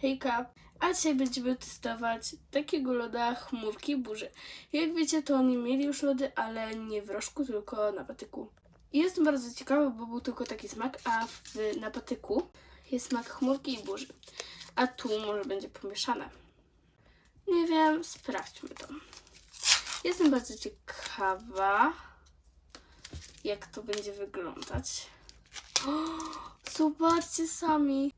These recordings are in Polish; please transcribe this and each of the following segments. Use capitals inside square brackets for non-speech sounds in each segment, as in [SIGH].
Hejka! A dzisiaj będziemy testować takiego loda chmurki burzy. Jak wiecie, to oni mieli już lody, ale nie w rożku, tylko na patyku. I jestem bardzo ciekawa, bo był tylko taki smak, a w, na patyku jest smak chmurki i burzy. A tu może będzie pomieszane. Nie wiem, sprawdźmy to. Jestem bardzo ciekawa, jak to będzie wyglądać. O, [GASPS] zobaczcie sami.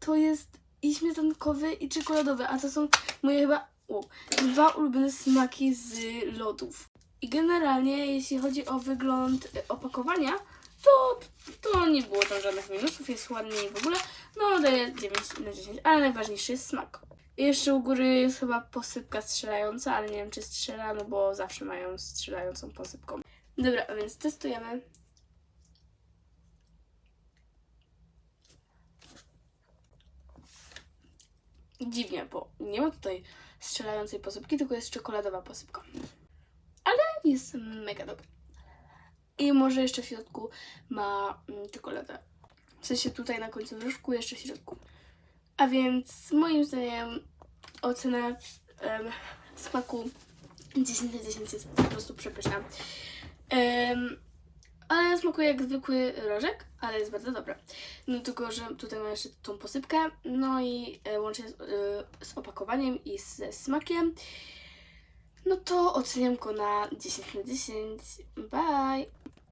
To jest i śmietankowy, i czekoladowy, a to są moje chyba o, dwa ulubione smaki z lodów. I generalnie, jeśli chodzi o wygląd y, opakowania, to, to nie było tam żadnych minusów, jest ładnie i w ogóle. No, daję 9 na 10, ale najważniejszy jest smak. I jeszcze u góry jest chyba posypka strzelająca, ale nie wiem czy strzela, no bo zawsze mają strzelającą posypką. Dobra, a więc testujemy. Dziwnie, bo nie ma tutaj strzelającej posypki, tylko jest czekoladowa posypka. Ale jest mega dobry. I może jeszcze w środku ma mm, czekoladę. W sensie tutaj na końcu wróżku, jeszcze w środku. A więc moim zdaniem ocena em, smaku 10 na 10 jest po prostu przepyszna. Em, ale smakuje jak zwykły rożek, ale jest bardzo dobra. No tylko, że tutaj ma jeszcze tą posypkę, no i e, łącznie z, e, z opakowaniem i ze smakiem, no to oceniam go na 10 na 10. Bye!